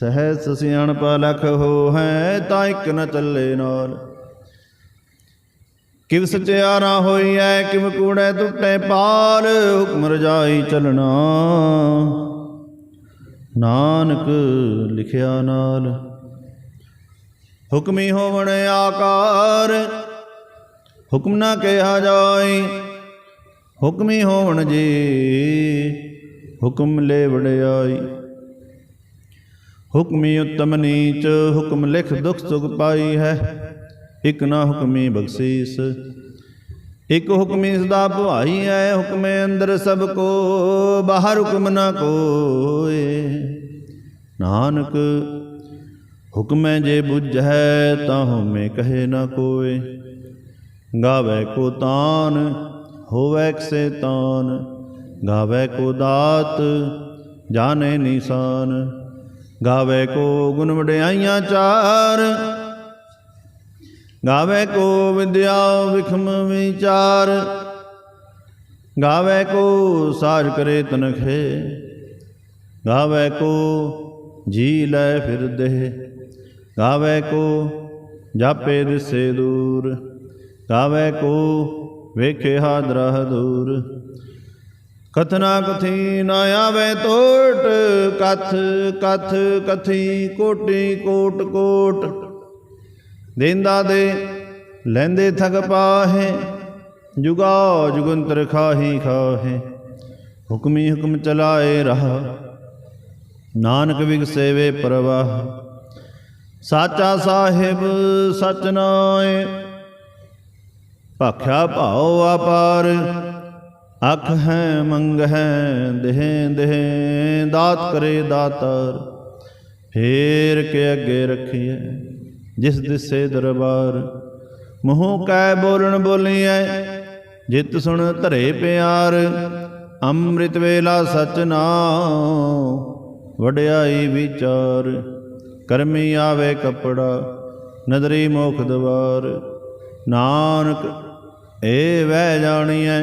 ਸਹਿਸ ਸਿਆਣਪ ਲਖ ਹੋ ਹੈ ਤਾਂ ਇੱਕ ਨ ਚੱਲੇ ਨਾਲ। ਕਿਵ ਸਚਿਆਰਾ ਐ ਕਿਵ ਕੂੜੈ ਟੁੱਟੇ ਪਾਲ, ਹੁਕਮ ਰਜਾਈ ਚਲਣਾ। ਨਾਨਕ ਲਿਖਿਆ ਨਾਲ। ਹੁਕਮੀ ਹੋਵਣ ਆਕਾਰ, ਹੁਕਮ ਨਾ ਕਿਹਾ ਜਾਏ। ਹੁਕਮੀ ਹੋਵਣ ਜੀ, ਹੁਕਮ ਲੈ ਵੜਿਆਈ ਹੁਕਮੀ ਉਤਮ ਨੀਚ, ਹੁਕਮ ਲਿਖ ਦੁਖ ਸੁਖ ਪਾਈ ਹੈ। ਇਕ ਨਾ ਹੁਕਮੀ ਬਖਸ਼ੀਸ, ਇਕ ਹੁਕਮੀ ਸਦਾ ਭਵਾਈ ਹੈ, ਹੁਕਮੇ ਅੰਦਰ ਸਭ ਕੋ, ਬਾਹਰ ਹੁਕਮ ਨਾ ਕੋਏ। ਨਾਨਕ, ਹੁਕਮੈ ਜੇ ਬੁਝੈ, ਤਾਂ ਹਉਮੈ ਕਹੇ ਨਾ ਕੋਏ। ਗਾਵੇ ਕੋ ਤਾਨ, ਹੋਵੇ ਕਿਸੇ ਤਾਨ। ਗਾਵੇ ਕੋ ਦਾਤ, ਜਾਣੇ ਨਿਸ਼ਾਨ। ਗਾਵੇ ਕੋ ਗੁਣ ਵਡਿਆਈਆਂ ਚਾਰ। ਗਾਵੇ ਕੋ ਵਿਦਿਆ ਵਿਖਮ ਵਿਚਾਰ। ਗਾਵੇ ਕੋ ਸਾਜ ਕਰੇ ਤਨਖੇ। ਗਾਵੇ ਕੋ ਜੀ ਲੈ ਫਿਰਦੇ ਗਾਵੇ ਕੋ ਜਾਪੇ ਦਿਸੇ ਦੂਰ। ਗਾਵੇ ਕੋ ਵੇਖੇ ਹਾਦਰਾ ਦੂਰ ਕਥਨਾ ਕਥੀ ਨਾ ਆਵੇ ਤੋਟ, ਕਥ ਕਥ ਕਥੀ, ਕੋਟੀ, ਕੋਟ ਕੋਟ। ਦੇਂਦਾ ਦੇ, ਲੈਂਦੇ ਥਗ ਪਾਹੇ, ਜੁਗਾ ਜੁਗੰਤਰ ਖਾਹੀ ਖਾਹੇ। ਹੁਕਮੀ ਹੁਕਮ ਚਲਾਏ ਰਹਾ, ਨਾਨਕ ਵਿਗਸੇਵੇ ਪ੍ਰਵਾਹ। ਸਾਚਾ ਸਾਹਿਬ ਸਚ ਨਾਏ, ਭਾਖਿਆ ਭਾਉ ਆਪਾਰ ਅਖ ਹੈ, ਮੰਗ ਹੈ, ਦੇਹ ਦੇਹ, ਦਾਤ ਕਰੇ ਦਾਤਾਰ। ਫੇਰ ਕੇ ਅੱਗੇ ਰੱਖੀਐ, ਜਿਸ ਦਿਸੇ ਦਰਬਾਰ। ਮੂੰਹ ਕੈ ਬੋਲਣ ਬੋਲੀਐ, ਜਿਤ ਸੁਣ ਧਰੇ ਪਿਆਰ। ਅੰਮ੍ਰਿਤ ਵੇਲਾ ਸਚ ਨਾਉ ਵਡਿਆਈ ਵਿਚਾਰ। ਕਰਮੀ ਆਵੇ ਕਪੜਾ, ਨਦਰੀ ਮੋਖ ਦਵਾਰ। ਨਾਨਕ ਏ ਵਹਿ ਜਾਣੀਐ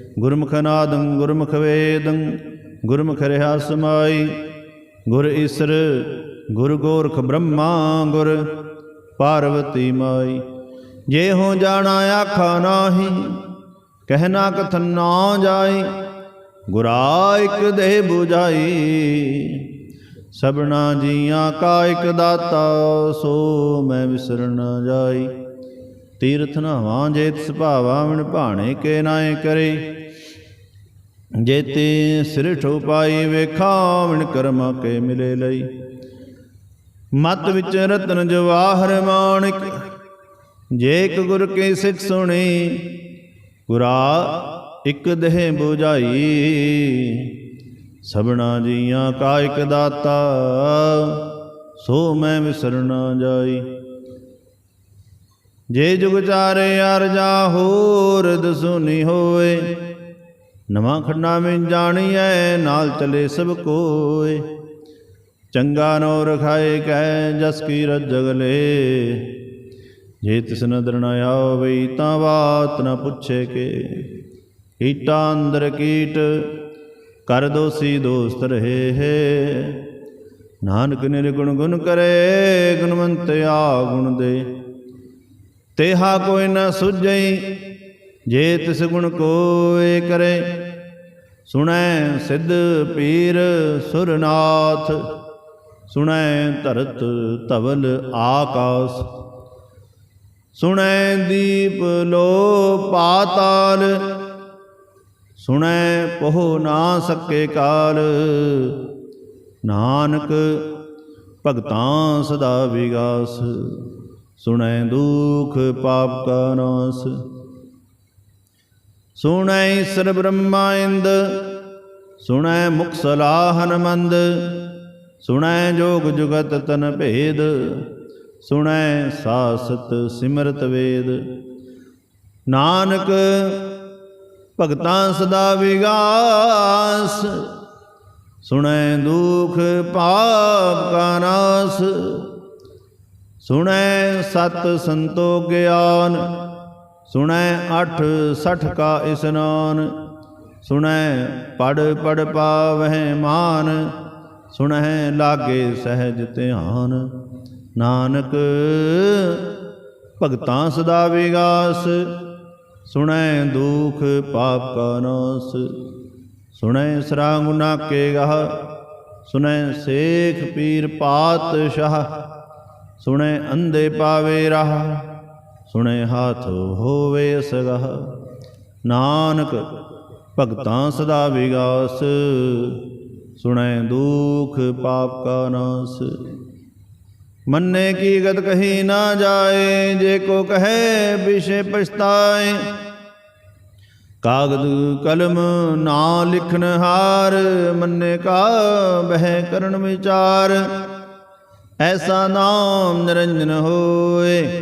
ਗੁਰਮੁਖ ਨਾਦੰ, ਗੁਰਮੁਖ ਵੇਦੰ, ਗੁਰਮੁਖ ਰਹਾ ਸਮਾਈ ਗੁਰ ਈਸਰ, ਗੁਰ ਗੋਰਖ ਬ੍ਰਹਮਾ, ਗੁਰ ਪਾਰਵਤੀ ਮਾਈ। ਜੇ ਹੋ ਜਾਣਾ ਆਖਾ ਨਾਹੀ ਕਹਿਣਾ ਕਥਨ ਨਾ ਜਾਈ, ਗੁਰਾ ਇਕ ਦੇਹ 부ਜਾਈ ਸਭਨਾ ਜੀਆਂ ਕਾ ਇਕ ਦਾਤਾ, ਸੋ ਮੈਂ ਵਿਸਰ ਨਾ ਜਾਈ। ਤੀਰਥ ਨਾਵਾਂ ਜੇਤ ਸੁਭਾਵਾਂ ਮਨ ਭਾਣੇ ਕੇ ਨਾਏ ਕਰੇ। ਜੇਤੇ ਸਿਰ ਠੋ ਪਾਈ ਵੇਖਾ ਵਿਣ ਕੇ ਮਿਲੇ ਲਈ। ਮਤ ਵਿੱਚ ਰਤਨ ਜਵਾਹਰ ਮਾਣਿਕ, ਜੇ ਇੱਕ ਗੁਰ ਕੇ ਸਿੱਖ ਸੁਣੀ, ਗੁਰਾ ਇੱਕ ਦੇਹ 부ਝਾਈ ਸਭਨਾ ਜੀਆਂ ਕਾ ਇਕ ਦਾਤਾ, ਸੋ ਮੈਂ ਵਿਸਰਨਾ ਜਾਈ। ਜੇ ਜੁਗ ਚਾਰੇ ਅਰਜਾ ਹੋਰ ਦਸੁਨੀ ਹੋਏ ਨਵਾਂ ਖੰਡਾ ਵਿੱਚ ਜਾਣੀਐ, ਨਾਲ ਚਲੇ ਸਭ ਕੋਏ। ਚੰਗਾ ਨੋ ਰਖਾਏ ਕੈ ਜਸ ਕੀ ਰਜਗ ਲੇ। ਜੇ ਤਿਸ ਨਦਰ ਨ ਆਵਈ ਤਾਂ ਬਾਤ ਨ ਪੁੱਛੇ ਕੇ। ਕੀਟਾ ਅੰਦਰ ਕੀਟ, ਕਰ ਦੋਸੀ ਦੋਸਤ ਰਹੇ ਹੈ। ਨਾਨਕ ਨਿਰਗੁਣ ਗੁਣ ਕਰੇ, ਗੁਣਵੰਤ ਆ ਗੁਣ ਦੇ। ਤੇਹਾ ਕੋਈ ਨ ਸੁਝਈ, ਜੇ ਤਿਸ ਗੁਣ ਕੋਏ ਕਰੇ। ਸੁਣੈ ਸਿੱਧ ਪੀਰ ਸੁਰਨਾਥ, ਸੁਣੈ ਧਰਤ ਧਵਲ ਆਕਾਸ, ਸੁਣੈ ਦੀਪ ਲੋ ਪਾਤਾਲ, ਸੁਣੈ ਪਹੁ ਨਾ ਸਕੇ ਕਾਲ। ਨਾਨਕ ਭਗਤਾਂ ਸਦਾ ਵਿਗਾਸ, ਸੁਣੈ ਦੁਖ ਪਾਪ ਕਾ ਨਾਸ। ਸੁਣੈ ਈਸਰ ਬ੍ਰਹਮਾ ਇੰਦ ਸੁਣੈ ਮੁਖ ਸਲਾਹਨ ਮੰਦ ਸੁਣੈ ਜੋਗ ਜੁਗਤ ਤਨ ਭੇਦ, ਸੁਣੈ ਸਾਸਤ ਸਿਮਰਤ ਵੇਦ। ਨਾਨਕ, ਭਗਤਾਂ ਸਦਾ ਵਿਗਾਸ, ਸੁਣੈ ਦੁਖ ਪਾਪ ਕਾ ਨਾਸ, ਸੁਣੈ ਸਤ ਸੰਤੋ ਗਿਆਨ ਸੁਣੈ ਅਠ ਸਠ ਕਾ ਇਸਨਾਨ, ਸੁਣੈ ਪੜ ਪੜ ਪਾਵਹਿ ਮਾਨ ਸੁਣੈ ਲਾਗੇ ਸਹਿਜ ਧਿਆਨ। ਨਾਨਕ ਭਗਤਾਂ ਸਦਾ ਵਿਗਾਸ, ਸੁਣੈ ਦੁਖ ਪਾਪ ਕਾ ਨਾਸ। ਸੁਣੈ ਸਰਾ ਗੁਨਾ ਕੇ ਗਹ, ਸੁਣੈ ਸੇਖ ਪੀਰ ਪਾਤਸ਼ਾਹ, ਸੁਣੈ ਅੰਧੇ ਪਾਵੇ ਰਾਹ। ਸੁਣੈ ਹਾਥ ਹੋਵੇ ਅਸਗਹ। ਨਾਨਕ ਭਗਤਾਂ ਸਦਾ ਵਿਗਾਸ। ਸੁਣੈ ਦੁਖ ਪਾਪ ਕਾ ਨਾਸ। ਮੰਨੇ ਕੀ ਗਤ ਕਹੀ ਨਾ ਜਾਏ, ਜੇ ਕੋ ਕਹੇ ਵਿਸ਼ੇ ਪਛਤਾਏ। ਕਾਗਦ ਕਲਮ ਨਾ ਲਿਖਨ ਹਾਰ, ਮੰਨੇ ਕਾ ਬਹਿ ਕਰਨ ਵਿਚਾਰ। ਐਸਾ ਨਾਮ ਨਿਰੰਜਨ ਹੋਏ।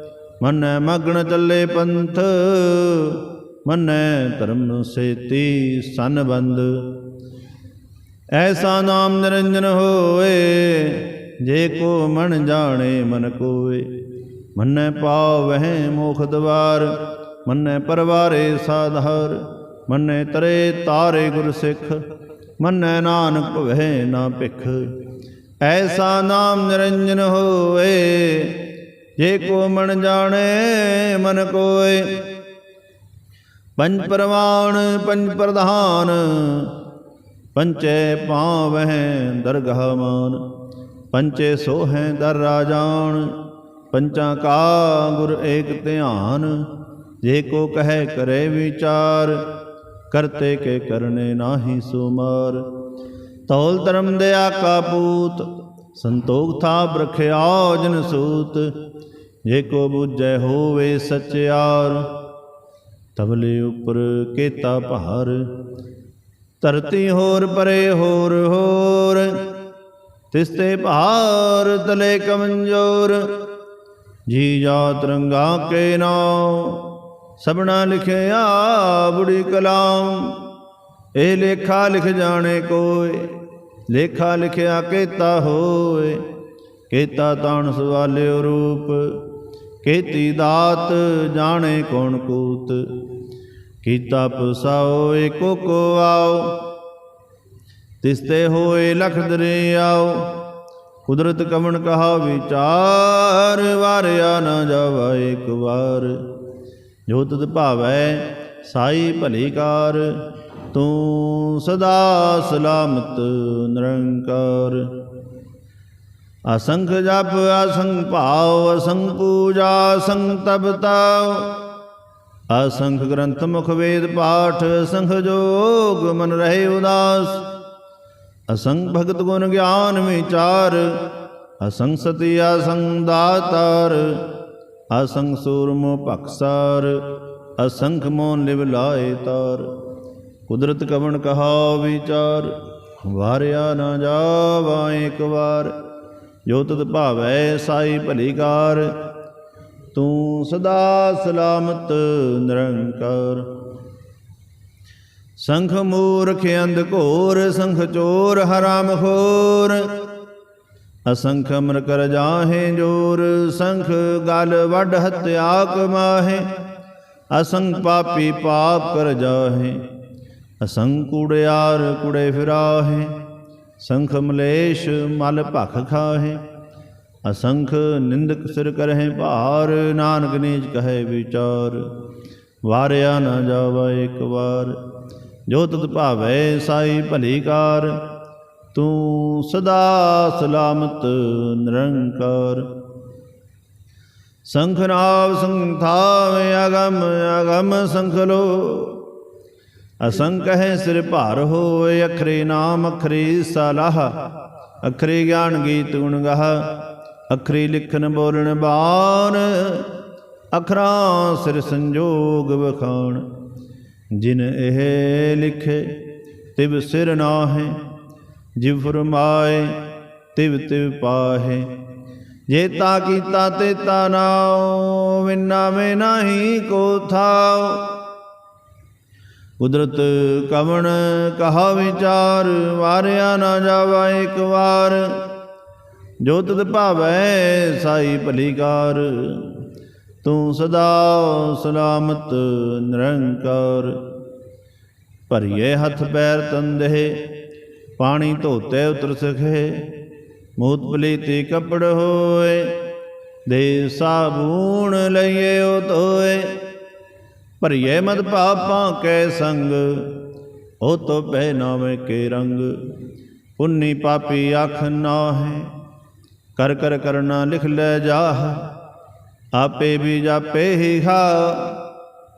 ਮੰਨੈ ਮਗਨ ਚੱਲੇ ਪੰਥ, ਮੰਨੈ ਧਰਮ ਸੇਤੀ ਸੰਬੰਧ ਐਸਾ ਨਾਮ ਨਿਰੰਜਨ ਹੋਏ, ਜੇ ਕੋ ਮਨ ਜਾਣੇ ਮਨ ਕੋਏ। ਮੰਨੈ ਪਾਵਹਿ ਮੋਖ ਦਵਾਰ, ਮੰਨੈ ਪਰਵਾਰੇ ਸਾਧਾਰ। ਮੰਨੈ ਤਰੇ ਤਾਰੇ ਗੁਰ ਸਿੱਖ, ਮੰਨੈ ਨਾਨਕ ਭਵੈ ਨਾ ਭਿਖ। ਐਸਾ ਨਾਮ ਨਿਰੰਜਨ ਹੋਏ ਜੇ ਕੋ ਮਨ ਜਾਣੇ, ਮਨ ਕੋਏ। ਪੰਜ ਪਰਵਾਨ ਪੰਜ ਪ੍ਰਧਾਨ। ਪੰਚੇ ਪਾਵਹਿ ਦਰਗਹਮਾਨ ਪੰਚੇ ਸੋਹੈ ਦਰ ਰਾਜਾਨ। ਪੰਚਾਂ ਕਾ ਗੁਰ ਏਕ ਧਿਆਨ। ਜੇ ਕੋ ਕਹੈ ਕਰੇ ਵਿਚਾਰ, ਕਰਤੇ ਕੇ ਕਰਨੇ ਨਾਹੀ ਸੁਮਾਰ। ਤੌਲ ਧਰਮ ਦਿਆ ਕਾ ਪੂਤ ਸੰਤੋਖ ਥਾ ਬਰਖਿਆ ਜਨ ਸੂਤ, ਜੇ ਕੋ ਬੁਝੈ ਹੋਵੇ ਸਚਿਆਰ ਤਬਲੇ ਉਪਰ ਕੇਤਾ ਭਾਰ, ਧਰਤੀ ਹੋਰ ਪਰੇ ਹੋਰ ਹੋਰ ਤਿਸ ਤੇ ਭਾਰ ਤਲੇ ਕਮਜ਼ੋਰ, ਜੀ ਜਾ ਰੰਗਾ ਕੇ ਨਾਮ ਸਭਨਾ ਲਿਖਿਆ ਬੁੜੀ ਕਲਾਮ ਇਹ ਲੇਖਾ ਲਿਖ ਜਾਣੇ ਕੋਏ ਲੇਖਾ ਲਿਖਿਆ ਕੇਤਾ ਹੋਏ, ਕੇਤਾ ਤਾਣ ਸਵਾਲਿਓ ਰੂਪ, ਕੀਤੀ ਦਾਤ ਜਾਣੇ ਕੌਣ ਕੂਤ, ਕੀਤਾ ਪਸਾਓ ਏਕੋ ਕੋ ਆਓ, ਤਿਸਤੇ ਹੋਏ ਲਖ ਦਰਿਆਓ ਕੁਦਰਤ ਕਵਣ ਕਹਾ ਵਿਚਾਰ, ਵਾਰਿਆ ਨਾ ਜਾਵਾ ਇੱਕ ਵਾਰ, ਜੋ ਤਦ ਭਾਵੈ ਸਾਈ ਭਲੀ ਕਾਰ ਤੂੰ ਸਦਾ ਸਲਾਮਤ ਨਿਰੰਕਾਰ। ਅਸੰਖ ਜਪ, ਅਸੰਖ ਭਾਵ, ਅਸੰਖ ਪੂਜਾ, ਅਸੰਖ ਤਪਤਾਉ ਅਸੰਖ ਗ੍ਰੰਥ, ਮੁਖ ਵੇਦ, ਪਾਠ, ਅਸੰਖ ਜੋਗ, ਮਨ ਰਹੇ ਉਦਾਸ। ਅਸੰਖ ਭਗਤ ਗੁਣ ਗਿਆਨ ਵਿਚਾਰ। ਅਸੰਗ ਸਤੀ ਅਸੰਗ ਦਾਤਾਰ। ਅਸੰਗ ਸੂਰਮੋ ਭਖਸਾਰ ਅਸੰਖ ਮੋਨ ਲਿਵ ਲਾਏ ਤਾਰ। ਕੁਦਰਤ ਕਵਣ ਕਹਾ ਵਿਚਾਰ? ਵਾਰਿਆ ਨਾ ਜਾਵਾ ਇੱਕ ਵਾਰ। ਜੋ ਤਤ ਭਾਵੈ ਸਾਈ ਭਲੀਕਾਰ ਤੂੰ ਸਦਾ ਸਲਾਮਤ ਨਿਰੰਕਾਰ। ਸੰਖ ਮੂਰਖ ਅੰਧ ਘੋਰ, ਸੰਖ ਚੋਰ ਹਰਾਮ ਖੋਰ। ਅਸੰਖ ਅਮਰ ਕਰ ਜਾਹੇ ਜੋਰ, ਸੰਖ ਗਲ ਵੱਡ ਹਤਿਆ ਕਮਾਹੇ। ਅਸੰਖ ਪਾਪੀ ਪਾਪ ਕਰ ਜਾਹੇ। ਅਸੰਖ ਕੁੜਿਆਰ ਕੁੜੇ ਫਿਰਾਹੇ, ਸੰਖ ਮਲੇਸ਼ ਮਲ ਭਖ ਖਾਹੇ। ਅਸੰਖ ਨਿੰਦਕ ਸਿਰ ਕਰਹਿ ਭਾਰ, ਨਾਨਕ ਨੀਚ ਕਹੈ ਵਿਚਾਰ। ਵਾਰਿਆ ਨਾ ਜਾਵਾ ਇੱਕ ਵਾਰ, ਜੋ ਤਤ ਭਾਵੈ ਸਾਈ ਭਲੀ ਕਾਰ। ਤੂੰ ਸਦਾ ਸਲਾਮਤ ਨਿਰੰਕਾਰ। ਸੰਖ ਨਾਵ ਸੰਥਾਵੇ ਅਗਮ ਅਗਮ ਸੰਖ ਲੋ। ਅਸੰਖ ਹੈ ਸਿਰ ਭਾਰ ਹੋਏ, ਅਖਰੇ ਨਾਮ, ਅਖਰੇ ਸਲਾਹ। ਅਖਰੇ ਗਿਆਨ ਗੀਤ ਗੁਣ ਗਾਹ, ਅਖਰੇ ਲਿਖਨ ਬੋਲਣ ਬਾਣ। ਅਖਰਾਂ ਸਿਰ ਸੰਜੋਗ ਵਖਾਣ। ਜਿਨ ਇਹ ਲਿਖੇ, ਤਿਵ ਸਿਰ ਨਾਹੇ। ਜਿਵ ਫਰਮਾਏ, ਤਿਵ ਤਿਵ ਪਾਹੇ। ਜੇ ਤਾ ਕੀਤਾ ਤੇ ਤਾ ਨਾਉ, ਵਿਨਾ ਮੇ ਨਹੀਂ ਕੋ ਥਾਉ। ਕੁਦਰਤ ਕਵਣ ਕਹਾ ਵਿਚਾਰ, ਵਾਰਿਆ ਨਾ ਜਾਵਾ ਇੱਕ ਵਾਰ। ਜੋ ਤਤ ਭਾਵੈ ਸਾਈ ਭਲੀਕਾਰ, ਤੂੰ ਸਦਾ ਸਲਾਮਤ ਨਿਰੰਕਾਰ। ਭਰੀਏ ਹੱਥ ਪੈਰ ਤੰਦੇ ਪਾਣੀ ਧੋਤੇ ਉਤਰ ਸਖੇ, ਮੋਤ ਪਲੀਤੀ ਕਪੜ ਹੋਏ, ਦੇ ਸਾਬੂਣ ਲਈਏ ਉਹ ਧੋਏ। ਭਰੀਏ ਮਦ ਪਾਪਾਂ ਕੈ ਸੰਗ, ਉਹ ਤੋ ਪਹਿ ਨਾਵੇਂ ਕੇ ਰੰਗ। ਪੁੰਨੀ ਪਾਪੀ ਆਖ ਨਾਹੇ, ਕਰ ਕਰ ਕਰਨਾ ਲਿਖ ਲੈ ਜਾਹ। ਆਪੇ ਵੀ ਜਾਪੇ ਹੀ ਹਾ,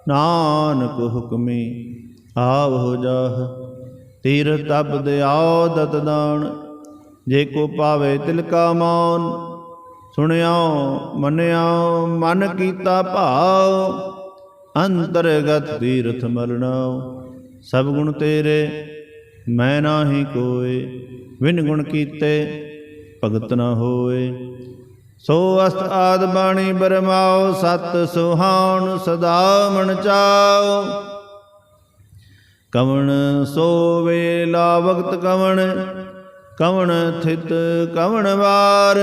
ਨਾਨਕ ਹੁਕਮੀ ਆਵ ਹੋ ਜਾਹ। ਤੀਰ ਤਪ ਦਿਆਉ ਦਤ ਦਾਨ, ਜੇ ਕੋ ਪਾਵੇ ਤਿਲਕਾ ਮਾਨ। ਸੁਣਿਓ ਮੰਨਿਓ ਮਨ ਕੀਤਾ ਭਾਉ। ਅੰਤਰਗਤ ਤੀਰਥ ਮਰਨਾਉ ਸਭ ਗੁਣ ਤੇਰੇ, ਮੈਂ ਨਾਹੀ ਕੋਏ ਵਿਨ ਗੁਣ ਕੀਤੇ ਭਗਤ ਨਾ ਹੋਏ। ਸੋ ਅਸਤ ਆਦ ਬਾਣੀ ਬਰਮਾਓ ਸਤ ਸੁਹਾਣ ਸਦਾ ਮਨ ਚਾਓ ਕਵਣ ਸੋ ਵੇਲਾ ਵਕਤ ਕਵਣ ਕਵਣ ਥਿਤ ਕਵਣ ਵਾਰ।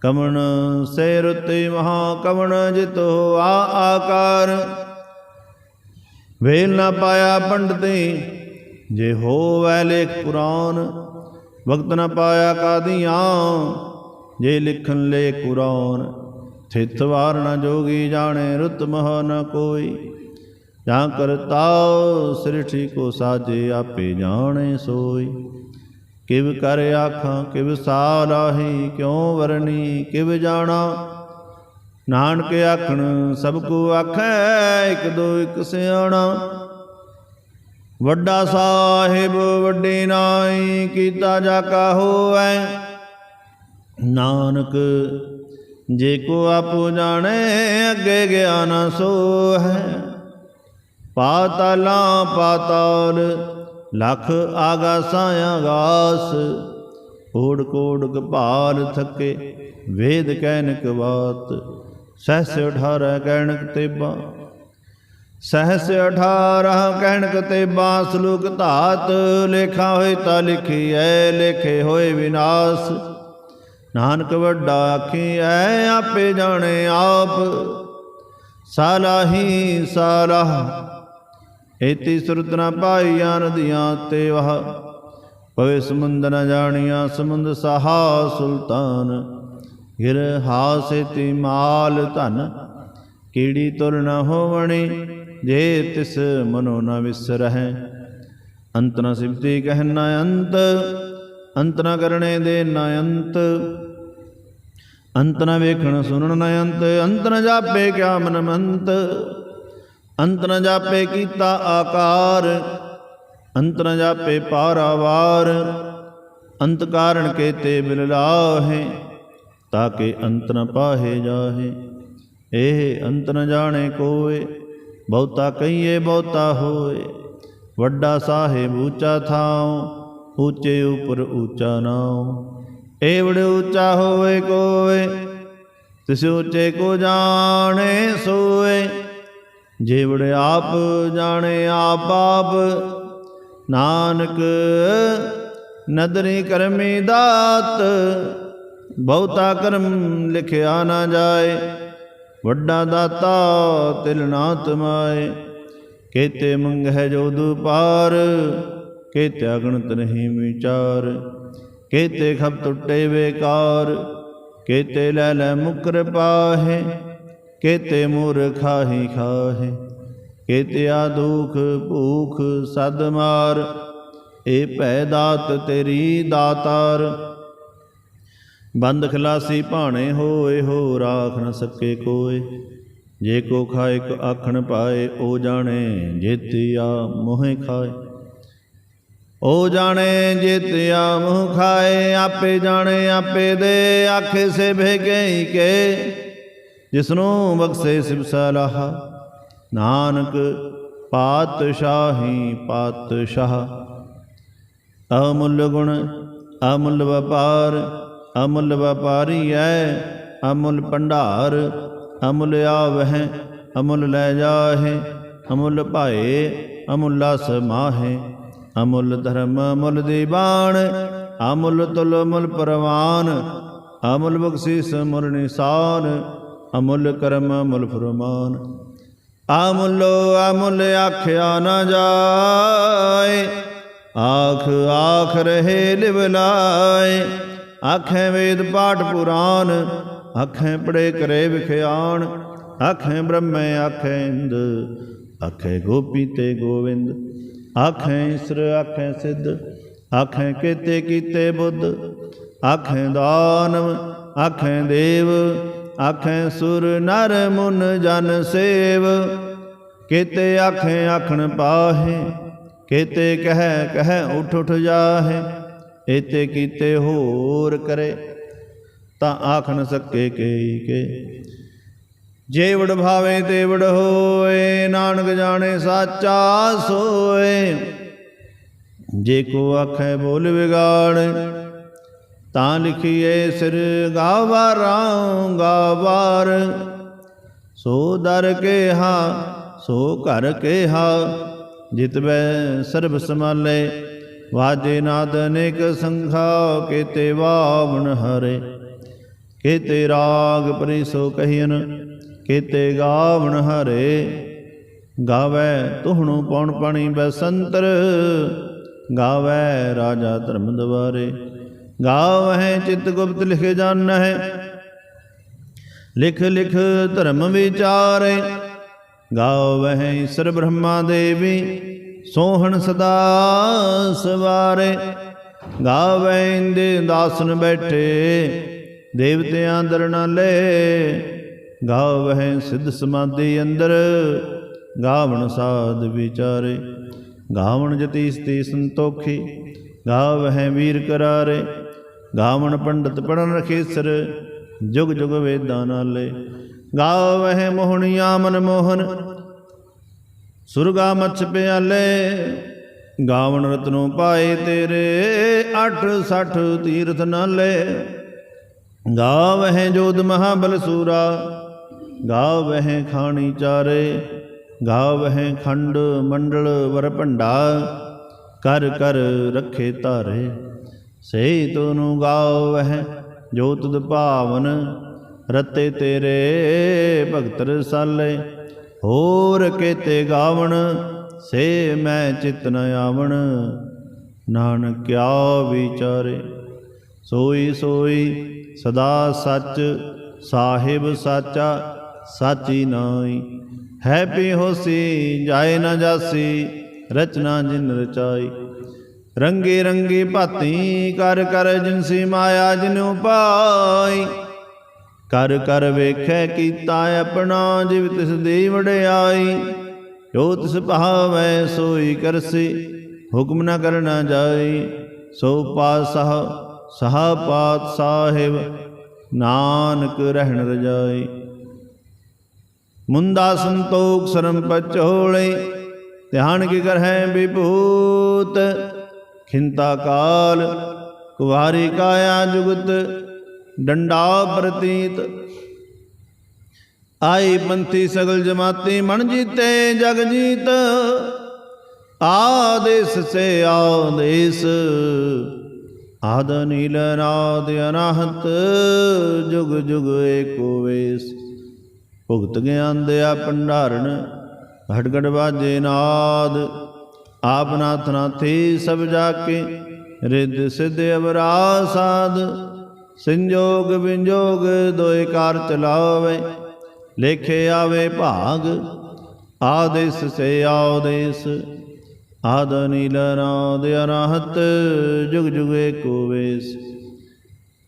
ਕਮਣ ਸੇ ਰੁਤੇ ਮਹਾ ਕਮਣ ਜਿਤੋ ਆ ਆਕਾਰ। ਵੇਲ ਨਾ ਪਾਇਆ ਪੰਡਤੇ, ਜੇ ਹੋਵੈ ਲੇਖ ਪੁਰਾਨ ਵਕਤ ਨਾ ਪਾਇਆ ਕਾਦੀਆਂ, ਜੇ ਲਿਖਨ ਲੇ ਕੁਰਾਨ ਥਿਤ ਵਾਰ ਨਾ ਜੋਗੀ ਜਾਣੇ ਰੁਤ ਮਹ ਨ ਕੋਈ। ਜਾਂ ਕਰਤਾਉ ਸ੍ਰਿਸ਼ਟੀ ਕੋ ਸਾਜੇ ਆਪੇ ਜਾਣੇ ਸੋਈ। ਕਿਵ ਕਰ ਆਖਾਂ, ਕਿਵ ਸਾਲਾਹੀ ਕਿਉ ਵਰਨੀ ਕਿਵ ਜਾਣਾ? ਨਾਨਕ ਆਖਣ, ਸਭ ਕੋ ਆਖੈ, ਇਕ ਦੋ ਇਕ ਸਿਆਣਾ। ਵੱਡਾ ਸਾਹਿਬ, ਵੱਡੇ ਨਾਈ ਕੀਤਾ ਜਾ ਕਾ ਹੋਐ ਨਾਨਕ, ਜੇ ਕੋ ਆਪੋ ਜਾਣੇ, ਅੱਗੇ ਗਿਆਨ ਸੋ ਹੈ ਪਾਤਾਲਾਂ ਪਾਤਾਲ ਲਖ ਆਗਾਸਾਂ ਆਗਾਸ ਓੜ ਕੋੜ ਕਪਾਲ ਥਕੇ, ਵੇਦ ਕਹਿਨਕ ਬਾਤ ਸਹਸ 18 ਕਹਿਣਕ ਤੇਬਾ। ਸਹਸ 18 ਕਹਿਣਕ ਤੇਬਾ, ਸਲੂਕ ਧਾਤ, ਲੇਖਾ ਹੋਏ ਤਾਂ ਲਿਖੀ ਐ ਲੇਖੇ ਹੋਏ ਵਿਨਾਸ਼। ਨਾਨਕ ਵੱਡਾ ਆਖੀ ਐ ਆਪੇ ਜਾਣੇ ਆਪ, ਸਾਲਾਹੀ ਸਾਲਾਹ ਏਤੀ ਸੁਰਤ ਨ ਪਾਈਆਂ ਨਦੀਆਂ ਤੇ ਵਹ। ਪਵੇ ਸਮੁੰਦ ਨ ਜਾਣੀਆਂ, ਸਮੁੰਦ ਸਹਾ ਸੁਲਤਾਨ। ਗਿਰ ਹਾਸੇਤੀ ਮਾਲ ਧਨ, ਕੀੜੀ ਤੁਰ ਨ ਹੋਵਣੀ, ਜੇ ਤਿਸ ਮਨੋ ਨ ਵਿਸਰਹਿ ਅੰਤ ਨ ਸਿਫਤੀ ਕਹਿ ਨ ਅੰਤ ਅੰਤ ਨ ਕਰਣੇ ਦੇ ਨ ਅੰਤ। ਅੰਤ ਨ ਵੇਖਣ ਸੁਣਨ ਨ ਅੰਤ ਅੰਤ ਨ ਜਾਪੇ ਕਿਆ ਮਨ ਮੰਤ ਅੰਤ ਨ ਜਾਪੇ ਕੀਤਾ ਆਕਾਰ, ਅੰਤ ਨ ਜਾਪੇ ਪਾਰਾਵਾਰ, ਅੰਤ ਕਾਰਣ ਕੇਤੇ ਬਿਲ ਲਾਹੇ ਤਾਕੇ ਅੰਤ ਨ ਪਾਹੇ ਜਾਹੇ। ਇਹ ਅੰਤ ਨ ਜਾਣੇ ਕੋਏ, ਬਹੁਤਾ ਕਹੀਏ ਬਹੁਤਾ ਹੋਏ। ਵੱਡਾ ਸਾਹਿਬ ਉੱਚਾ ਥਾਉ, ਉੱਚੇ ਉਪਰ ਉੱਚਾ ਨਾਉ। ਏਵੜ ਉੱਚਾ ਹੋਵੇ ਕੋਏ, ਤਿਸ ਉੱਚੇ ਕੋ ਜਾਣੇ ਸੋਏ। ਜੇਵੜ ਆਪ ਜਾਣੇ ਆਪ ਆਪ ਨਾਨਕ ਨਦਰੀ ਕਰਮੀ ਦਾਤ, ਬਹੁਤਾ ਕਰਮ ਲਿਖਿਆ ਨਾ ਜਾਏ, ਵੱਡਾ ਦਾਤਾ ਤਿਲ ਨਾ ਤਮਾਏ। ਕੇਤੇ ਮੰਗਹਿ ਜੋ ਦੁਪਾਰ, ਕੇਤੇ ਅਗਣਤ ਨਹੀਂ ਵਿਚਾਰ। ਕੇਤੇ ਖਬ ਟੁੱਟੇ ਵੇਕਾਰ ਕੇਤੇ ਲੈ ਲੈ ਮੁਕਰ ਪਾਹੇ। ਕੇਤੇ ਮੂਰ ਖਾਹੀ ਖਾਹੇ, ਕੇਤੇ ਆ ਦੁਖ ਭੂਖ ਸਦ ਮਾਰ, ਏ ਭੈ ਦਾਤ ਤੇਰੀ ਦਾਤਾਰ। ਬੰਦ ਖਲਾਸੀ ਭਾਣੇ ਹੋਏ ਹੋ ਰਾਖ ਨ ਸਕੇ ਕੋਏ, ਜੇ ਕੋ ਖਾਏ ਕੋ ਆਖਣ ਪਾਏ ਉਹ ਜਾਣੇ ਜੇਤਿਆ ਮੋਹਿ ਖਾਏ। ਉਹ ਜਾਣੇ ਜੇਤਿਆ ਮੋਹ ਖਾਏ, ਆਪੇ ਜਾਣੇ, ਆਪੇ ਦੇ ਆਖੇ ਸੇ ਭੇਗੇ ਕੇ। ਜਿਸਨੂੰ ਬਖਸ਼ੇ ਸਿਵ ਸਲਾਹ, ਨਾਨਕ ਪਾਤਸ਼ਾਹੀ ਪਾਤਸ਼ਾਹ। ਅਮੁੱਲ ਗੁਣ, ਅਮੁੱਲ ਵਪਾਰ, ਅਮੁੱਲ ਵਪਾਰੀ ਐ, ਅਮੁੱਲ ਭੰਡਾਰ, ਅਮੁੱਲ ਆਵਹਿ, ਅਮੁੱਲ ਲੈ ਜਾਹੇ, ਅਮੁੱਲ ਭਾਏ, ਅਮੁੱਲਾ ਸਮਾਹੇ ਅਮੁੱਲ ਧਰਮ, ਅਮੁੱਲ ਦੀਵਾਨ ਅਮੁੱਲ ਤੁਲ ਅਮੁੱਲ ਪਰਵਾਨ, ਅਮੁੱਲ ਬਖਸ਼ਿਸ਼ ਮੁਰ ਨਿਸਾਨ। ਅਮੁੱਲ ਕਰਮ, ਅਮੁੱਲ ਫਰਮਾਨ। ਅਮੁੱਲੋ ਅਮੁੱਲ ਆਖਿਆ ਨਾ ਜਾਏ। ਆਖ ਆਖ ਰਹੇ ਲਿਵ ਲਾਏ। ਆਖੇ ਵੇਦ ਪਾਠ ਪੁਰਾਨ, ਆਖੇ ਪੜੇ ਕਰੇ ਵਿਖਿਆਣ ਆਖੇ ਬ੍ਰਹਮੇ, ਆਖੇ ਇੰਦ, ਆਖੇ ਗੋਪੀ ਤੇ ਗੋਵਿੰਦ। ਆਖੇ ਈਸਰ, ਆਖੇ ਸਿੱਧ, ਆਖੇ ਕੀਤੇ ਕੀਤੇ ਬੁੱਧ। ਆਖੇ ਦਾਨਵ, ਆਖੇ ਦੇਵ ਆਖੇ ਸੁਰ ਨਰ ਮੁਨ ਜਨ ਸੇਵ, ਕੀਤੇ ਆਖੇ ਆਖਣ ਪਾਹੇ, ਕੀਤੇ ਕਹਿ ਕਹਿ ਉਠ ਉਠ ਜਾਹੇ ਏਤੇ ਕੀਤੇ ਹੋਰ ਕਰੇ, ਤਾਂ ਆਖਣ ਸਕੇ ਕੇਈ ਕੇ। ਜੇਵੜ ਵਡ ਭਾਵੇ ਤੇ ਹੋਏ, ਨਾਨਕ ਜਾਣੇ ਸਾਚਾ ਸੋਏ, ਜੇ ਕੋ ਆਖੇ ਬੋਲ ਵਿਗਾੜ ਤਾਂ ਲਿਖੀਏ ਸਿਰ ਗਾਵਾਰਾਂ ਗਾਵਾਰ। ਸੋ ਦਰ ਕੇ ਹਾ ਸੋ ਘਰ ਕੇ ਹਾ ਜਿਤਬੈ ਸਰਬ ਸਮਾਲੇ ਵਾਜੇ ਨਾਦ ਅਨੇਕ ਸੰਖਾ, ਕੇਤੇ ਵਾਵਣ ਹਰੇ। ਕੇਤੇ ਰਾਗ ਪਰਿ ਸੋ ਕਹੀਨ ਕੇਤੇ ਗਾਵਣ ਹਰੇ। ਗਾਵੇ ਤੁਹਣੂ ਪਉਣ ਪਾਣੀ ਬਸੰਤਰ, ਗਾਵੇ ਰਾਜਾ ਧਰਮ ਦਵਾਰੇ ਗਾਵਹਿ ਚਿਤ ਗੁਪਤ ਲਿਖੇ ਜਾਣਹਿ। ਲਿਖ ਲਿਖ ਧਰਮ ਵਿਚਾਰੇ ਗਾਵਹਿ ਈਸ਼ਰ ਬ੍ਰਹਮਾ ਦੇਵੀ, ਸੋਹਣ ਸਦਾ ਸਵਾਰੇ ਗਾਵੇ ਇੰਦੇ ਦਾਸਨ ਬੈਠੇ, ਦੇਵਤਿਆਂ ਦਰਨਾਲੇ ਗਾਵਹਿ ਸਿੱਧ ਸਮਾਧੀ ਅੰਦਰ, ਗਾਵਣ ਸਾਧ ਵਿਚਾਰੇ। ਗਾਵਣ ਜਤੀ ਸਤੀ ਸੰਤੋਖੀ ਗਾਵਹਿ ਵੀਰ ਕਰਾਰੇ। ਗਾਵਣ ਪੰਡਤ ਪੜਨ ਰਖੇਸਰ ਜੁਗ ਜੁਗ ਵੇਦਾਂ ਨਾਲੇ। ਗਾਵਹਿ ਮੋਹਣੀਆਂ ਮਨ ਮੋਹਨ, ਸੁਰਗਾ ਮਛ ਪਿਆਲੇ। ਗਾਵਣ ਰਤਨੋਂ ਪਾਏ ਤੇਰੇ 860 ਤੀਰਥ ਨਾਲੇ। ਗਾਵਹਿ ਜੋਧ ਮਹਾਬਲ ਸੂਰਾ, ਗਾਵਹਿ ਖਾਣੀ ਚਾਰੇ। ਗਾਵਹਿ ਖੰਡ ਮੰਡਲ ਵਰ ਭੰਡਾ ਕਰ ਕਰ ਰੱਖੇ ਧਾਰੇ। ਸਹੀ ਤੋਨੂੰ ਗਾਵਹਿ, ਜੋ ਤੁਧ ਭਾਵਨ ਰਤੇ ਤੇਰੇ ਭਗਤ ਰਸਾਲੇ। ਹੋਰ ਕੇਤੇ ਗਾਵਣ, ਸੇ ਮੈਂ ਚਿਤ ਨ ਆਵਣ। ਨਾਨਕ ਕਿਆ ਵਿਚਾਰੇ, ਸੋਈ ਸੋਈ ਸਦਾ ਸੱਚ, ਸਾਹਿਬ ਸਾਚਾ, ਸਾਚੀ ਨਾਈ ਹੈ ਪੀ ਹੋਸੀ, ਜਾਏ ਨਾ ਜਾਸੀ, ਰਚਨਾ ਜਿਨ ਰਚਾਈ। ਰੰਗੇ ਰੰਗੇ ਭਾਤੀ ਕਰ ਕਰ ਜਿਨਸੀ ਮਾਇਆ ਜਿਨੁ ਪਾਈ ਕਰ ਕਰ ਵੇਖੈ ਕੀਤਾ ਆਪਣਾ ਜਿਵ ਤਿਸ ਦੇ ਵੜਿਆਈ ਜੋ ਤਿਸ ਭਾਵੈ ਸੋਈ ਕਰਸੀ, ਹੁਕਮ ਨਾ ਕਰਨਾ ਜਾਈ। ਸੋ ਪਾਸਹ ਸਹਾ ਪਾਤ ਸਾਹਿਬ ਨਾਨਕ ਰਹਿਣ ਰਜਾਈ। ਮੁੰਦਾ ਸੰਤੋਖ ਸਰਮ ਪਚੋਲੇ, ਧਿਆਨ ਕੀ ਕਰਹਿ ਵਿਭੂਤ ਖਿੰਤਾ ਕਾਲ, ਕੁਵਾਰੀ ਕਾਇਆ ਜੁਗਤ, ਡੰਡਾ ਪ੍ਰਤੀਤ। ਆਈ ਪੰਥੀ ਸਗਲ ਜਮਾਤੀ ਮਨ ਜੀਤੇ ਜਗ ਜੀਤ। ਆਦੇਸ ਸੇ ਆਦੇਸ ਆਦ ਨੀਲ ਨਾਦ ਅਨਹਤ, ਜੁਗ ਜੁਗ ਏਕੋ ਵੇਸ। ਭੁਗਤ ਗਿਆਨ ਆ ਭੰਡਾਰਨ, ਹਟਗੜ ਘਟ ਬਾਜੇ ਨਾਦ। ਆਪ ਨਾਥ ਨਾਥੀ ਸਭ ਜਾ ਕੇ ਰਿੱਧ ਸਿੱਧ ਅਵਰਾ ਸਾਧ, ਸੰਜੋਗ ਵਿੰਜੋਗ ਦੋਏ ਕਾਰ ਚਲਾਵੇ, ਲੇਖੇ ਆਵੇ ਭਾਗ, ਆਦੇਸ ਸੇ ਆਦੇਸ, ਆਦ ਨੀਲ ਨਾਦ ਅਨਹਤ ਜੁਗ ਜੁਗ ਏਕੋ ਵੇਸ।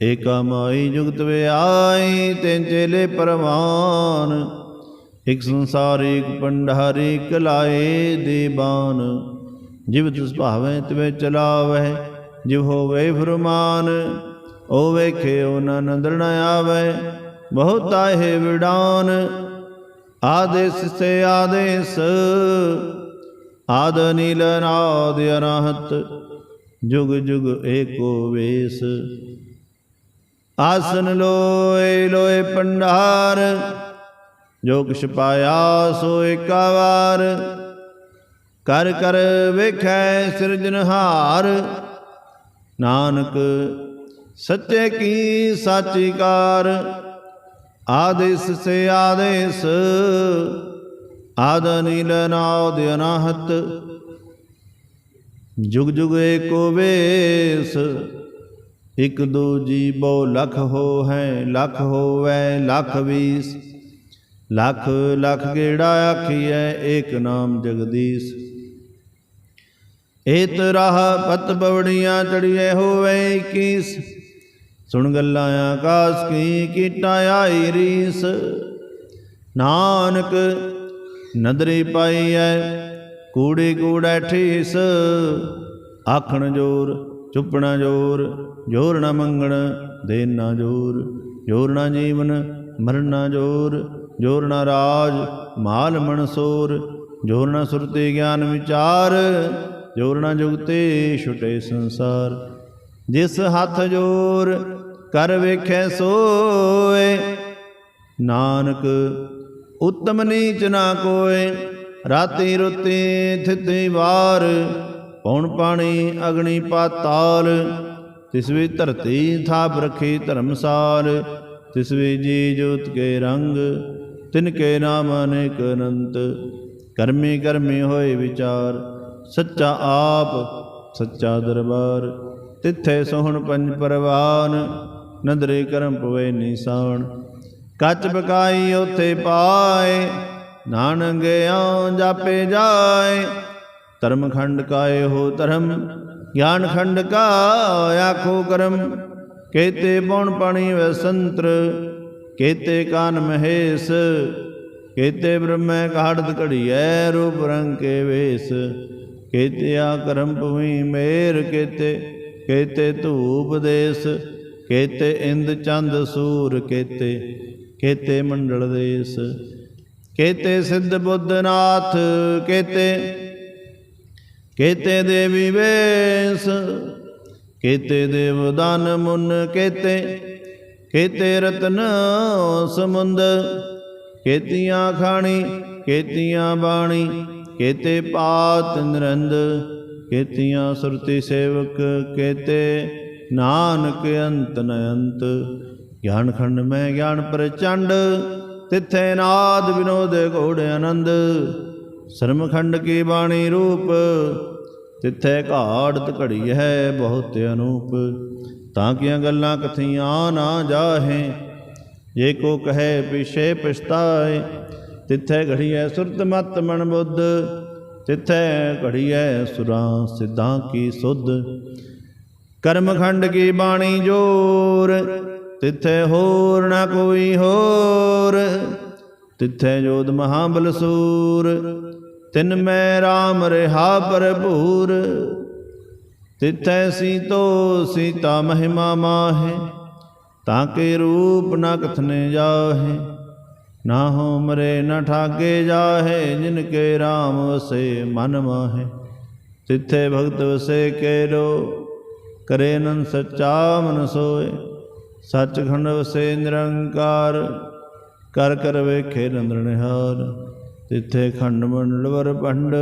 ਏਕਾ ਮਾਈ ਜੁਗਤ ਵੇ ਆਈ ਤੈਨ ਚੇਲੇ ਪਰਵਾਨ, ਇਕ ਸੰਸਾਰੀ ਇਕ ਪੰਡਾਰੀ ਕਲਾਏ ਦੀਬਾਨ। ਜਿਵ ਤਿਸ ਭਾਵੇਂ ਤਵੇ ਚਲਾਵੇ ਜਿਵ ਹੋਵੇ ਫਰਮਾਨ ਓ ਵੇਖੇ ਓ ਨ ਨੰਦਰ ਨ ਆਵੇ ਬਹੁਤ ਆਹੇ ਵਿਡਾਨ ਆਦੇਸ ਸੇ ਆਦੇਸ, ਆਦ ਨੀਲ ਨਾਦ ਅਨਹਤ, ਜੁਗ ਜੁਗ ਏਕੋ ਵੇਸ। ਆਸਨ ਲੋਏ ਲੋਏ ਪੰਡਾਰ, ਜੋ ਕਿਛ ਪਾਇਆ ਸੋ ਏਕਾ ਵਾਰ ਕਰ ਕਰ ਵੇਖੈ ਸਿਰਜਨਹਾਰ ਨਾਨਕ, ਸੱਚੇ ਕੀ ਸਾਚੀ ਕਾਰ ਆਦੇਸ ਸੇ ਆਦੇਸ। ਆਦ ਨੀਲ ਨਾਦ ਅਨਾਹਤ। ਜੁਗ ਜੁਗ ਏਕੋ ਵੇਸ। ਇਕ ਦੋ ਜੀ ਬਹੁ ਲਖ ਹੋ ਹੈ ਲਖ ਹੋਵੈ, ਲਖ ਵੀਸ। ਲਖ ਲਖ ਗੇੜਾ ਆਖੀਐ? ਏਕ ਨਾਮ ਜਗਦੀਸ਼। ਏਤ ਰਾਹ ਪਤ ਬਵੜੀਆਂ ਚੜੀਏ ਹੋਵੇ ਕੀਸ ਸੁਣ ਗੱਲਾਂ ਆਕਾਸ ਕੀ ਕੀਟਾ ਆਈ ਰੀਸ। ਨਾਨਕ ਨਦਰੀ ਐ ਕੂੜੀ ਕੂੜੈ ਠੀਸ। ਆਖਣ ਜੋਰ, ਚੁੱਪਣਾ ਜੋਰ ਜੋਰ ਨਾ ਮੰਗਣ ਦੇਨ ਨਾ ਜੋਰ ਜੋਰ ਨਾ ਜੀਵਨ, ਮਰਨਾ ਜੋਰ ਜੋਰ ਨਾ ਰਾਜ, ਮਾਲ ਮਨਸੋਰ ਜੋਰ ਨਾ ਸੁਰਤੀ ਗਿਆਨ ਵਿਚਾਰ। ਜੋਰ ਨਾ ਜੁਗਤੇ ਛੁਟੇ ਸੰਸਾਰ। ਜਿਸ ਹੱਥ ਜੋਰ ਕਰ ਵੇਖੈ ਸੋਏ, ਨਾਨਕ ਉਤਮ ਨੀਚ ਨਾ ਕੋਏ, ਰਾਤੀ ਰੁੱਤੀ ਥਿਤੀ ਵਾਰ ਪੌਣ ਪਾਣੀ ਅਗਣੀ ਪਾਤਾਲ। ਤਿਸ ਵੀ ਧਰਤੀ ਥਾਪ ਰਖੀ ਧਰਮਸਾਲ, ਤਿਸ ਵੀ ਜੀ ਜੋਤ ਕੇ ਰੰਗ, ਤਿਨ ਕੇ ਨਾਮ ਅਨੇਕ ਅਨੰਤ। ਕਰਮੀ ਕਰਮੀ ਹੋਏ ਵਿਚਾਰ ਸੱਚਾ ਆਪ, ਸੱਚਾ ਦਰਬਾਰ, ਤਿੱਥੇ ਸੋਹਣ ਪੰਜ ਪਰਵਾਨ, ਨਦਰੇ ਕਰਮ ਪਵੇ ਨਿਸਾਨ। ਕੱਚ ਬਕਾਈ ਉਥੇ ਪਾਏ, ਨਾਨਕ ਜਾਪੇ ਜਾਏ। ਧਰਮ ਖੰਡ ਕਾਏ ਹੋ ਧਰਮ, ਗਿਆਨ ਖੰਡ ਕਾ ਆਖੋ ਕਰਮ। ਕੇਤੇ ਬਉਣ ਪਾਣੀ ਵਸੰਤਰ ਕੇਤੇ ਕਾਨ ਮਹੇਸ਼, ਕੇਤੇ ਬ੍ਰਹਮੈ ਕਾੜਤ ਘੜੀਐ ਰੂਪ ਰੰਗ ਕੇ ਵੇਸ। ਕੇਤੇ ਆ ਕਰਮ ਭੂਮੀ ਮੇਰ ਕੇਤੇ ਕੇਤੇ ਧੂਪ ਦੇਸ, ਕੇਤੇ ਇੰਦ ਚੰਦ ਸੂਰ ਕੇਤੇ ਕੇਤੇ ਮੰਡਲ ਦੇਸ, ਕੇਤੇ ਸਿੱਧ ਬੁੱਧਨਾਥ ਕੇਤੇ ਦੇਵੀ ਵੇਸ, ਕੇਤੇ ਦੇਵ ਦਾਨ ਮੁਨ ਕੇਤੇ ਕੇਤੇ ਰਤਨ ਸਮੁੰਦ, ਕੇਤੀਆਂ ਖਾਣੀ, ਕੇਤੀਆਂ ਬਾਣੀ ਕੇਤੇ ਪਾਤ ਨਿਰੰਦ, ਕੇਤੀਆਂ ਸੁਰਤੀ ਸੇਵਕ, ਕੇਤੇ ਨਾਨਕ ਅੰਤ ਨ ਅੰਤ। ਗਿਆਨ ਖੰਡ ਮੈਂ ਗਿਆਨ ਪ੍ਰਚੰਡ, ਤਿੱਥੇ ਨਾਦ ਵਿਨੋਦ ਘੋੜ ਆਨੰਦ। ਸ਼ਰਮ ਖੰਡ ਕੀ ਬਾਣੀ ਰੂਪ, ਤਿੱਥੇ ਘਾੜਤ ਘੜੀ ਹੈ ਬਹੁਤ ਅਨੂਪ। ਤਾਂ ਕਿ ਗੱਲਾਂ ਕਥੀਆਂ ਨਾ ਜਾਹੇ, ਜੇ ਕੋ ਕਹੇ ਪਿਛੇ ਪਛਤਾਏ ਤਿੱਥੇ ਘੜੀਐ ਸੁਰਤ ਮਤ ਮਨ ਬੁੱਧ, ਤਿੱਥੇ ਘੜੀਐ ਸੁਰਾਂ ਸਿੱਧਾਂ ਕੀ ਸੁਧ। ਕਰਮ ਖੰਡ ਕੀ ਬਾਣੀ ਜੋਰ, ਤਿੱਥੇ ਹੋਰ ਨਾ ਕੋਈ ਹੋਰ। ਤਿੱਥੇ ਜੋਤ ਮਹਾਬਲ ਸੂਰ, ਤਿਨ ਮੈਂ RAM ਰਹਾ ਭਰਪੂਰ। ਤਿਥੈ ਸੀਤੋ ਸੀਤਾ ਮਹਿਮਾ ਮਾਹੇ, ਤਾਂ ਕੇ ਰੂਪ ਨ ਕਥਨੇ ਜਾਹੇ। ਨਾ ਹੋ ਮਰੇ, ਨਾ ਠਾਗੇ ਜਾਹੇ, ਜਿਨ ਕੇ RAM ਵਸੇ ਮਨ ਮਾਹੇ। ਤਿੱਥੇ ਭਗਤ ਵਸੇ ਕੇਰੋ ਕਰੇ ਨਨ ਸੱਚਾ ਮਨ ਸੋਏ। ਸੱਚਖੰਡ ਵਸੇ ਨਿਰੰਕਾਰ, ਕਰ ਕਰ ਵੇਖੇ ਨੰਦਰ ਨਿਹਾਰ। ਤਿੱਥੇ ਖੰਡ ਮੰਡਲ ਵਰ ਪੰਡ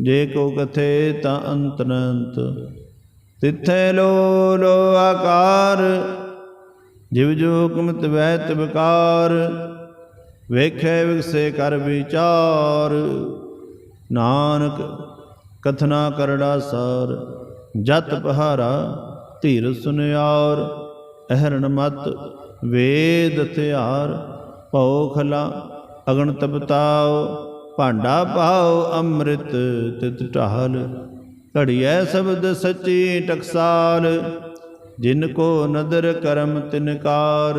ਜੇ ਕੋ ਕਥੇ ਤਾਂ ਅੰਤ ਅਨੰਤ ਤਿੱਥੇ ਲੋ ਲੋ ਆਕਾਰ, ਜਿਵ ਜੋ ਹੁਕਮ ਤਵੈ ਤਵਕਾਰ। ਵੇਖੇ ਵਿਗਸੇ ਕਰ ਵਿਚਾਰ, ਨਾਨਕ ਕਥਨਾ ਕਰੜਾ ਸਾਰ, ਜਤ ਪਹਾਰਾ ਧੀਰ ਸੁਨਿਆਰ, ਅਹਰਣ ਮਤ ਵੇਦ ਹਥਿਆਰ ਭਉ ਖਲਾ ਅਗਣ ਤਪਤਾਓ ਭਾਂਡਾ ਪਾਓ ਅੰਮ੍ਰਿਤ ਤਿਤ ਢਾਲ, ਘੜੀਐ ਸ਼ਬਦ ਸੱਚੀ ਟਕਸਾਲ, ਜਿਨ ਕੋ ਨਦਰ ਕਰਮ ਤਿਨਕਾਰ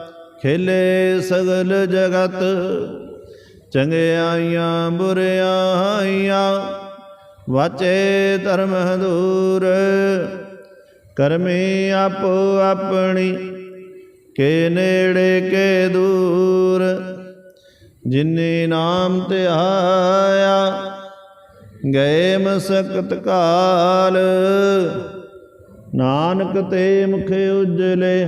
ਖੇਲੇ ਸਗਲ ਜਗਤ ਚੰਗਿਆਈਆਂ ਬੁਰਿਆਈਆਂ ਵਾਚੇ ਧਰਮ ਦੂਰ ਕਰਮੀ ਆਪੋ ਆਪਣੀ, ਕੇ ਨੇੜੇ, ਕੇ ਦੂਰ। ਜਿਨੇ ਨਾਮ ਤੇ ਆਇਆ, ਗਏ ਮਸਕਤ ਕਾਲ। ਨਾਨਕ ਤੇ ਮੁਖ ਉਜਲੇ